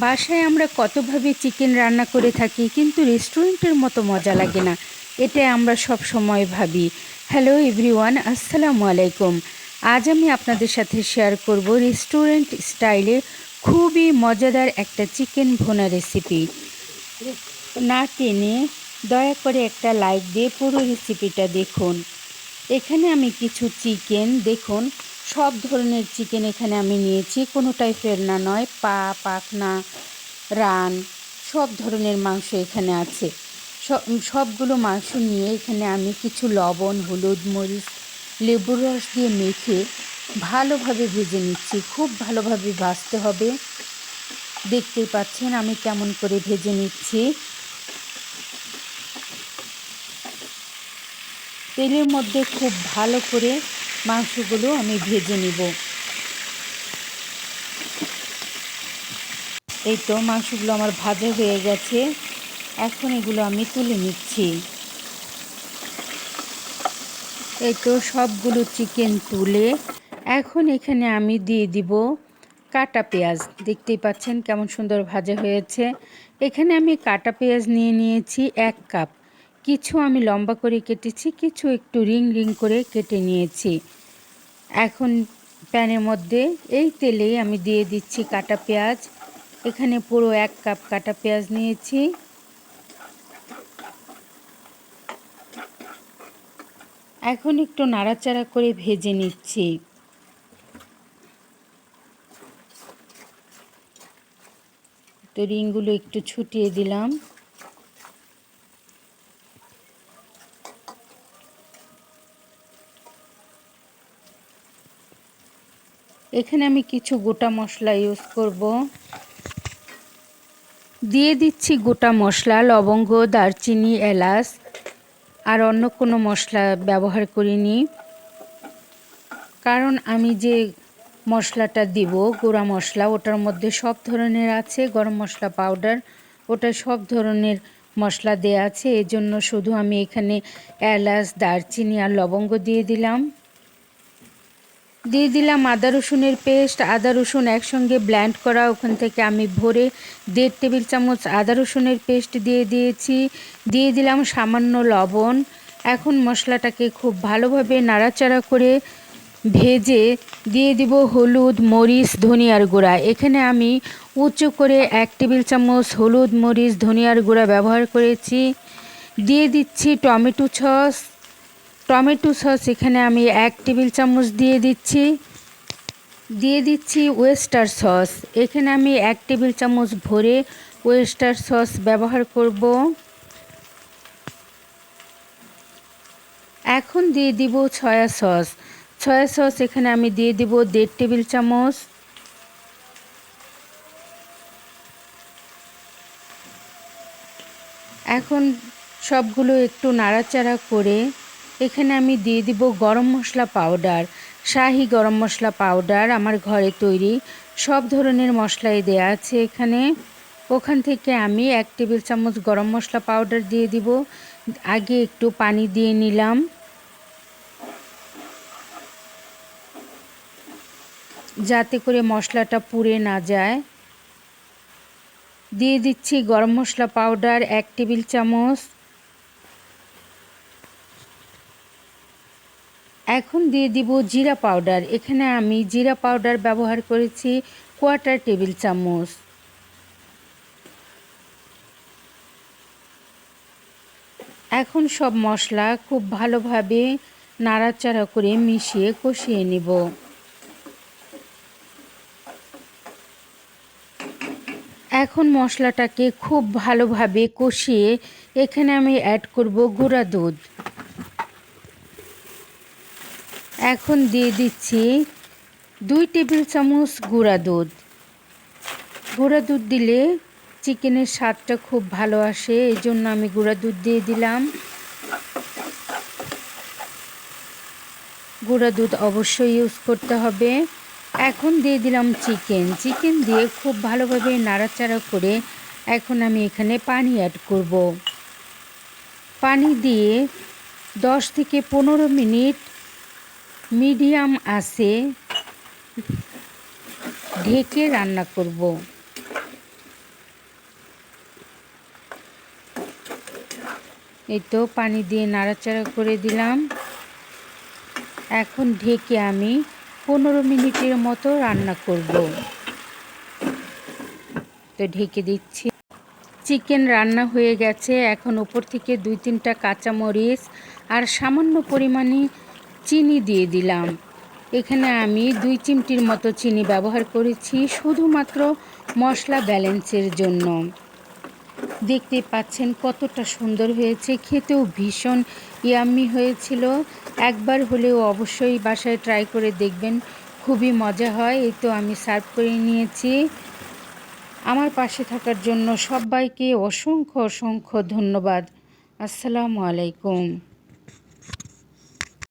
বাসায় আমরা কতভাবে চিকেন রান্না করে থাকি, কিন্তু রেস্টুরেন্টের মতো মজা লাগে না। এটা আমরা সব সময় ভাবি। হ্যালো এভরিওয়ান আসসালামু আলাইকুম। আজ আমি আপনাদের সাথে শেয়ার করব রেস্টুরেন্ট স্টাইলে খুবই মজাদার একটা চিকেন ভোনা রেসিপি না টেনে দয়া করে একটা লাইক দিয়ে পুরো রেসিপিটা দেখুন। এখানে আমি কিছু চিকেন, দেখুন সব ধরনের চিকেন এখানে আমি নিয়েছি। কোনোটাই ফেরনা নয়, পা, পাখনা, রান, সব ধরনের মাংস এখানে আছে। সবগুলো মাংস নিয়ে এখানে আমি কিছু লবণ, হলুদ, মরিচ, লেবুর রস দিয়ে মেখে ভালোভাবে ভেজে নিচ্ছি। খুব ভালোভাবে ভাজতে হবে। দেখতেই পাচ্ছেন আমি কেমন করে ভেজে নিচ্ছি। তেলের মধ্যে খুব ভালো করে মাংসগুলো আমি ভেজে নিব। এই তো মাংসগুলো আমার ভাজা হয়ে গেছে। এখন এগুলো আমি তুলে নিচ্ছি। এই তো সবগুলো চিকেন তুলে এখন এখানে আমি দিয়ে দিব কাটা পেঁয়াজ। দেখতেই পাচ্ছেন কেমন সুন্দর ভাজা হয়েছে। এখানে আমি কাটা পেঁয়াজ নিয়ে নিয়েছি এক কাপ। কিছু আমি লম্বা করে কেটেছি, কিছু একটু রিং রিং করে কেটে নিয়েছি। এখন প্যানের মধ্যে এই তেলেই আমি দিয়ে দিচ্ছি কাটা পেঁয়াজ। এখানে পুরো এক কাপ কাটা পেঁয়াজ নিয়েছি। এখন একটু নাড়াচাড়া করে ভেজে নিচ্ছি। তো রিংগুলো একটু ছুটিয়ে দিলাম। এখানে আমি কিছু গোটা মশলা ইউজ করব। দিয়ে দিচ্ছি গোটা মশলা, লবঙ্গ, দারচিনি, এলাচ, আর অন্য কোনো মশলা ব্যবহার করিনি। কারণ আমি যে মশলাটা দিব, গুঁড়া মশলা, ওটার মধ্যে সব ধরনের আছে, গরম মশলা পাউডার ওটা সব ধরনের মশলা দেয়া আছে। এজন্য শুধু আমি এখানে এলাচ, দারচিনি আর লবঙ্গ দিয়ে দিলাম। দিয়ে দিলাম আদা রসুনের পেস্ট, আদা রসুন একসঙ্গে ব্ল্যান্ড করা। ওখান থেকে আমি ভরে দেড় টেবিল চামচ আদা রসুনের পেস্ট দিয়ে দিয়েছি। দিয়ে দিলাম সামান্য লবণ। এখন মশলাটাকে খুব ভালোভাবে নাড়াচাড়া করে ভেজে দিয়ে দিব হলুদ, মরিচ, ধনিয়ার গুঁড়া। এখানে আমি উঁচু করে এক টেবিল চামচ হলুদ, মরিচ, ধনিয়ার গুঁড়া ব্যবহার করেছি। দিয়ে দিচ্ছি টমেটো সস। টমেটো সস এখানে আমি এক টেবিল চামচ দিয়ে দিচ্ছি। দিয়ে দিচ্ছি ওয়েস্টার সস। এখানে আমি এক টেবিল চামচ ভরে ওয়েস্টার সস ব্যবহার করব। এখন দিয়ে দিব ছয়া সস। ছয়া সস এখানে আমি দিয়ে দিব দেড় টেবিল চামচ। এখন সবগুলো একটু নাড়াচাড়া করে এখানে আমি দিয়ে দিব গরম মশলা পাউডার। শাহি গরম মশলা পাউডার আমার ঘরে তৈরি। সব ধরনের মশলাই দেয়া আছে এখানে। ওখান থেকে আমি এক টেবিল চামচ গরম মশলা পাউডার দিয়ে দিব। আগে একটু পানি দিয়ে নিলাম। যাতে করে মশলাটা পুড়ে না যায়। দিয়ে দিচ্ছি গরম মশলা পাউডার এক টেবিল চামচ। এখন দিয়ে দিব জিরা পাউডার। এখানে আমি জিরা পাউডার ব্যবহার করেছি কোয়ার্টার টেবিল চামচ। এখন সব মশলা খুব ভালোভাবে নাড়াচাড়া করে মিশিয়ে কষিয়ে নিব। এখন মশলাটাকে খুব ভালোভাবে কষিয়ে এখানে আমি অ্যাড করব গুঁড়া দুধ। এখন দিয়ে দিচ্ছি দুই টেবিল চামচ গুঁড়া দুধ। গুঁড়া দুধ দিলে চিকেনের স্বাদটা খুব ভালো আসে, এই জন্য আমি গুঁড়া দুধ দিয়ে দিলাম। গুঁড়া দুধ অবশ্যই ইউজ করতে হবে। এখন দিয়ে দিলাম চিকেন। চিকেন দিয়ে খুব ভালোভাবে নাড়াচাড়া করে এখন আমি এখানে পানি অ্যাড করব। পানি দিয়ে দশ থেকে পনেরো মিনিট মিডিয়াম আছে, ঢেকে রান্না করব। এই তো পানি দিয়ে নাড়াচাড়া করে দিলাম। এখন ঢেকে আমি পনেরো মিনিটের মতো রান্না করব। তো ঢেকে দিচ্ছি। চিকেন রান্না হয়ে গেছে। এখন ওপর থেকে দুই তিনটা কাঁচামরিচ আর সামান্য পরিমাণে চিনি দিয়ে দিলাম। এখানে আমি দুই চিমটির মতো চিনি ব্যবহার করেছি শুধুমাত্র মশলা ব্যালেন্সের জন্য। দেখতে পাচ্ছেন কতটা সুন্দর হয়েছে, খেতেও ভীষণ ইয়াম্মি হয়েছিল। একবার হলেও অবশ্যই বাসায় ট্রাই করে দেখবেন, খুবই মজা হয়, এই তো আমি সার্ভ করে নিয়েছি। আমার পাশে থাকার জন্য সবাইকে অসংখ্য অসংখ্য ধন্যবাদ। আসসালামু আলাইকুম।